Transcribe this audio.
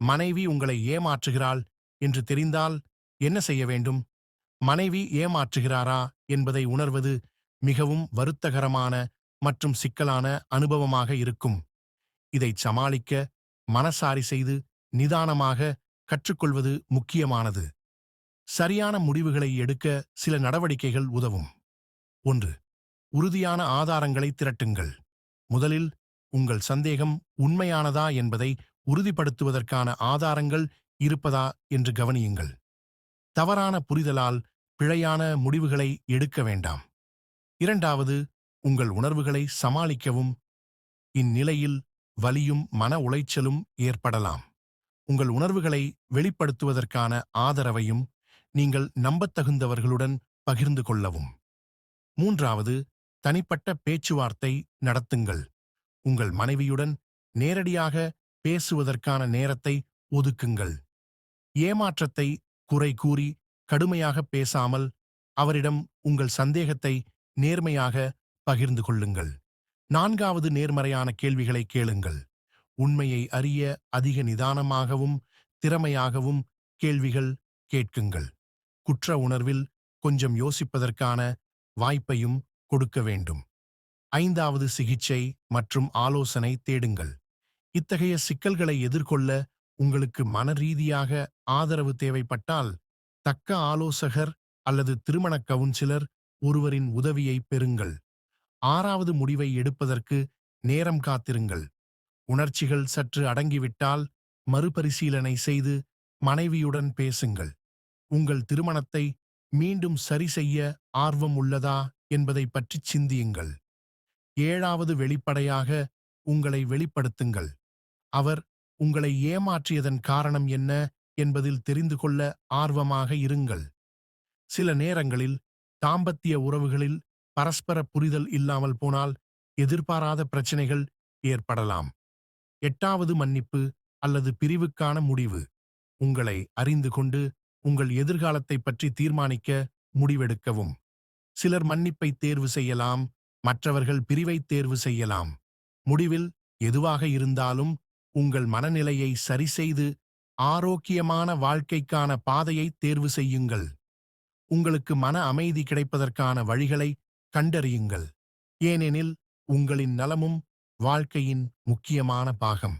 மனைவி உங்களை ஏமாற்றுகிறாள் என்று தெரிந்தால் என்ன செய்ய வேண்டும்? மனைவி ஏமாற்றுகிறாரா என்பதை உணர்வது மிகவும் வருத்தகரமான மற்றும் சிக்கலான அனுபவமாக இருக்கும். இதைச் சமாளிக்க மனசாரி செய்து நிதானமாக கற்றுக்கொள்வது முக்கியமானது. சரியான முடிவுகளை எடுக்க சில நடவடிக்கைகள் உதவும். ஒன்று உறுதியான ஆதாரங்களை திரட்டுங்கள். முதலில் உங்கள் சந்தேகம் உண்மையானதா என்பதை உறுதிப்படுத்துவதற்கான ஆதாரங்கள் இருப்பதா என்று கவனியுங்கள். தவறான புரிதலால் பிழையான முடிவுகளை எடுக்க வேண்டாம். இரண்டாவது உங்கள் உணர்வுகளை சமாளிக்கவும். இந்நிலையில் வலியும் மன உளைச்சலும் ஏற்படலாம். உங்கள் உணர்வுகளை வெளிப்படுத்துவதற்கான ஆதரவையும் நீங்கள் நம்பத்தகுந்தவர்களுடன் பகிர்ந்து கொள்ளவும். மூன்றாவது தனிப்பட்ட பேச்சுவார்த்தை நடத்துங்கள். உங்கள் மனைவியுடன் நேரடியாக பேசுவதற்கான நேரத்தை ஒதுக்குங்கள். ஏமாற்றத்தை குறை கூறி கடுமையாக பேசாமல் அவரிடம் உங்கள் சந்தேகத்தை நேர்மையாக பகிர்ந்து கொள்ளுங்கள். நான்காவது நேர்மறையான கேள்விகளை கேளுங்கள். உண்மையை அறிய அதிக நிதானமாகவும் திறமையாகவும் கேள்விகள் கேட்குங்கள். குற்ற உணர்வில் கொஞ்சம் யோசிப்பதற்கான வாய்ப்பையும் கொடுக்க வேண்டும். ஐந்தாவது சிகிச்சை மற்றும் ஆலோசனை தேடுங்கள். இத்தகைய சிக்கல்களை எதிர்கொள்ள உங்களுக்கு மனரீதியாக ஆதரவு தேவைப்பட்டால் தக்க ஆலோசகர் அல்லது திருமண கவுன்சிலர் ஒருவரின் உதவியை பெறுங்கள். ஆறாவது முடிவை எடுப்பதற்கு நேரம் காத்திருங்கள். உணர்ச்சிகள் சற்று அடங்கிவிட்டால் மறுபரிசீலனை செய்து மனைவியுடன் பேசுங்கள். உங்கள் திருமணத்தை மீண்டும் சரி செய்ய ஆர்வம் உள்ளதா என்பதை பற்றி சிந்தியுங்கள். ஏழாவது வெளிப்படையாக உங்களை வெளிப்படுத்துங்கள். அவர் உங்களை ஏமாற்றியதன் காரணம் என்ன என்பதில் தெரிந்து கொள்ள ஆர்வமாக இருங்கள். சில நேரங்களில் தாம்பத்திய உறவுகளில் பரஸ்பர புரிதல் இல்லாமல் போனால் எதிர்பாராத பிரச்சனைகள் ஏற்படலாம். எட்டாவது மன்னிப்பு அல்லது பிரிவுக்கான முடிவு. உங்களை அறிந்து கொண்டு உங்கள் எதிர்காலத்தை பற்றி தீர்மானிக்க முடிவெடுக்கவும். சிலர் மன்னிப்பை தேர்வு செய்யலாம் மற்றவர்கள் பிரிவை தேர்வு செய்யலாம். முடிவில் எதுவாக இருந்தாலும் உங்கள் மனநிலையை சரிசெய்து ஆரோக்கியமான வாழ்க்கைக்கான பாதையை தேர்வு செய்யுங்கள். உங்களுக்கு மன அமைதி கிடைப்பதற்கான வழிகளை கண்டறியுங்கள். ஏனெனில் உங்களின் நலமும் வாழ்க்கையின் முக்கியமான பாகம்.